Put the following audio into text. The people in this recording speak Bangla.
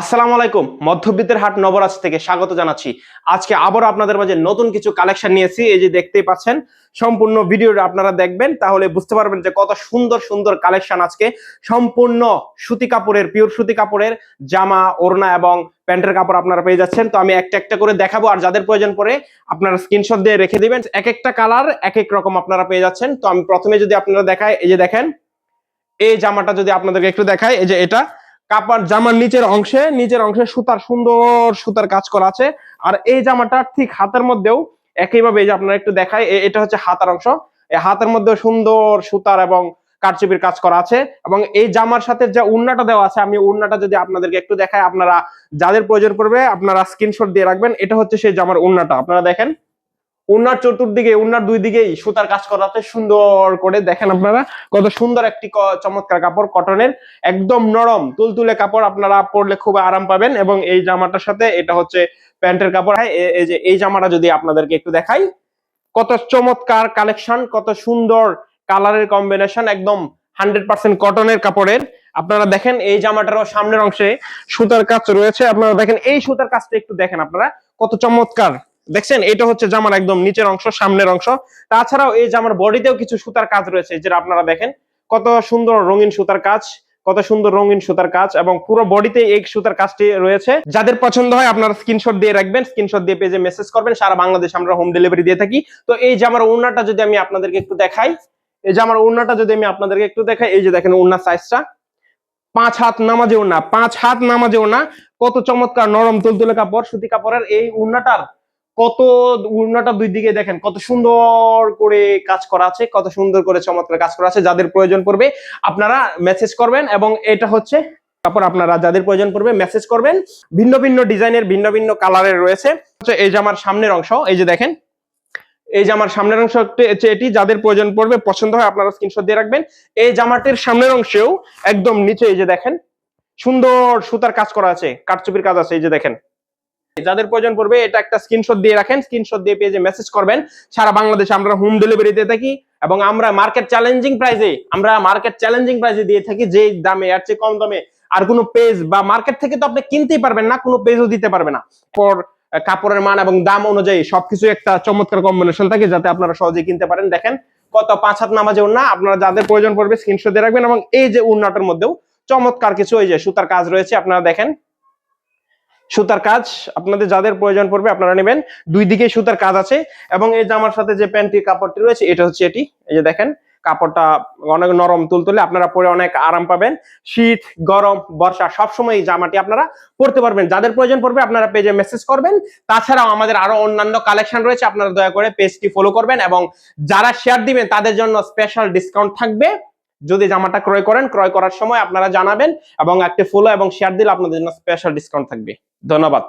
আসসালামু আলাইকুম, মধ্যবিত্তের হাট নবরাজ থেকে স্বাগত জানাচ্ছি। আজকে আবারও আপনাদের মাঝে নতুন কিছু কালেকশন নিয়েছি, এই যে দেখতেই পাচ্ছেন, সম্পূর্ণ ভিডিওটা আপনারা দেখবেন, তাহলে বুঝতে পারবেন যে কত সুন্দর সুন্দর কালেকশন আজকে। সম্পূর্ণ সুতি কাপড়ের, পিওর সুতি কাপড়ের জামা, ওড়না এবং প্যান্টের কাপড় আপনারা পেয়ে যাচ্ছেন। তো আমি একটা একটা করে দেখাবো, আর যাদের প্রয়োজন পড়ে আপনারা স্ক্রিনশট দিয়ে রেখে দিবেন। এক একটা কালার, এক এক রকম আপনারা পেয়ে যাচ্ছেন। তো আমি প্রথমে যদি আপনারা দেখায় এই যে দেখেন, এই জামাটা যদি আপনাদেরকে একটু দেখায় এই যে এটা কাপড় জামার নিচের অংশে নিচের অংশে সুতার সুন্দর সুতার কাজ করা আছে। আর এই জামাটা ঠিক হাতের মধ্যেও একইভাবে এই যে আপনারা একটু দেখায় এটা হচ্ছে হাতার অংশ। এই হাতের মধ্যে সুন্দর সুতার এবং কারচুপির কাজ করা আছে এবং এই জামার সাথে যে উন্নাটা দেওয়া আছে, আমি উন্নাটা যদি আপনাদেরকে একটু দেখাই, আপনারা যাদের প্রয়োজন পড়বে, আপনারা স্ক্রিনশট দিয়ে রাখবেন। এটা হচ্ছে সেই জামার উন্নাটা। আপনারা দেখেন। উন্নার চতুর্দিকে, উন্নার দুই দিকেই সুতার কাজ করা আছে সুন্দর করে দেখেন আপনারা। কত সুন্দর একটি চমৎকার কাপড় কটনের একদম নরম, তুলতুলে কাপড় আপনারা পরলে খুব আরাম পাবেন এবং এই জামাটার সাথে এটা হচ্ছে প্যান্টের কাপড়। হয় এই যে এই জামাটা যদি আপনাদেরকে একটু দেখাই, কত চমৎকার কালেকশন কত সুন্দর কালারের কম্বিনেশন একদম হান্ড্রেড পার্সেন্ট কটনের কাপড়ের। আপনারা দেখেন এই জামাটারও সামনের অংশে সুতার কাজ রয়েছে। আপনারা দেখেন এই সুতার কাজটা একটু দেখেন আপনারা, কত চমৎকার। দেখছেন, এটা হচ্ছে জামার একদম নিচের অংশ, সামনের অংশ। তাছাড়াও এই জামার বডিতেও কিছু সুতার কাজ রয়েছে যেটা আপনারা দেখেন, কত সুন্দর রঙিন সুতার কাজ, কত সুন্দর রঙিন সুতার কাজ, এবং পুরো বডিতে এই সুতার কাজটি রয়েছে। যাদের পছন্দ হয়, আপনারা স্ক্রিনশট দিয়ে রাখবেন স্ক্রিনশট দিয়ে পেজে মেসেজ করবেন, সারা বাংলাদেশ আমরা হোম ডেলিভারি দিয়ে থাকি। তো এই জামার ওড়নাটা যদি আমি আপনাদেরকে একটু দেখাই, এই জামার ওড়নাটা যদি আমি আপনাদেরকে একটু দেখাই, এই যে দেখেন ওড়নার সাইজটা পাঁচ হাত নামাজে ওড়না, পাঁচ হাত নামাজে ওড়না। কত চমৎকার নরম তুলতুলে কাপড়, সুতি কাপড়ের এই ওড়নাটার কত উড়নাটা দুই দিকে দেখেন, কত সুন্দর করে কাজ করা আছে, কত সুন্দর করে চমৎকার কাজ করা আছে, যাদের প্রয়োজন পড়বে আপনারা মেসেজ করবেন এবং এটা হচ্ছে তারপর আপনারা যাদের প্রয়োজন পড়বে মেসেজ করবেন। ভিন্ন ভিন্ন ডিজাইনের, ভিন্ন ভিন্ন কালারের রয়েছে। এই জামার সামনের অংশ, এই যে দেখেন, এই জামার সামনের অংশ এটি, যাদের প্রয়োজন পড়বে, পছন্দ হয় আপনারা স্ক্রিনশট দিয়ে রাখবেন। এই জামাটির সামনের অংশেও একদম নিচে এই যে দেখেন, সুন্দর সুতার কাজ করা আছে, কাঠচুপির কাজ আছে, এই যে দেখেন। যাদের প্রয়োজন পড়বে, এটা একটা স্ক্রিনশট দিয়ে রাখেন। স্ক্রিনশট দিয়ে পেজে মেসেজ করবেন। সারা বাংলাদেশে আমরা হোম ডেলিভারি দিয়ে থাকি এবং আমরা মার্কেট চ্যালেঞ্জিং প্রাইসে আমরা মার্কেট চ্যালেঞ্জিং প্রাইসে দিয়ে থাকি যে দামে আর চেয়ে কম দামে। আর কোনো পেজ বা মার্কেট থেকে তো আপনি কিনতেই পারবেন না, কোনো পেজও দিতে পারবে না। পর কাপড়ের মান এবং দাম অনুযায়ী সবকিছু একটা চমৎকার কম্বিনেশন থাকে, যাতে আপনারা সহজেই কিনতে পারেন। দেখেন, কত পাঁচ হাত নামাজে উন্না আপনারা যাদের প্রয়োজন পড়বে স্ক্রিনশট দিয়ে রাখবেন এবং এই যে উন্নাটার মধ্যেও চমৎকার কিছু, এই যে সুতার কাজ রয়েছে, আপনারা দেখেন। সুতার কাজ আপনাদের যাদের প্রয়োজন পড়বে আপনারা নেবেন। দুই দিকে সুতার কাজ আছে এবং এই জামার সাথে যে প্যান্টির কাপড়টি রয়েছে, এটা হচ্ছে এটি। এই যে দেখেন, কাপড়টা অনেক নরম তুলতুলে, আপনারা পরে অনেক আরাম পাবেন। শীত, গরম, বর্ষা, সবসময় এই জামাটি আপনারা পরতে পারবেন। যাদের প্রয়োজন পড়বে আপনারা পেজে মেসেজ করবেন। তাছাড়াও আমাদের আরও অন্যান্য কালেকশন রয়েছে, আপনারা দয়া করে পেজটি ফলো করবেন এবং যারা শেয়ার দিবেন, তাদের জন্য স্পেশাল ডিসকাউন্ট থাকবে। যদি জামাটা ক্রয় করেন, ক্রয় করার সময় আপনারা জানাবেন এবং একটি ফলো এবং শেয়ার দিলে আপনাদের জন্য স্পেশাল ডিসকাউন্ট থাকবে। ধন্যবাদ।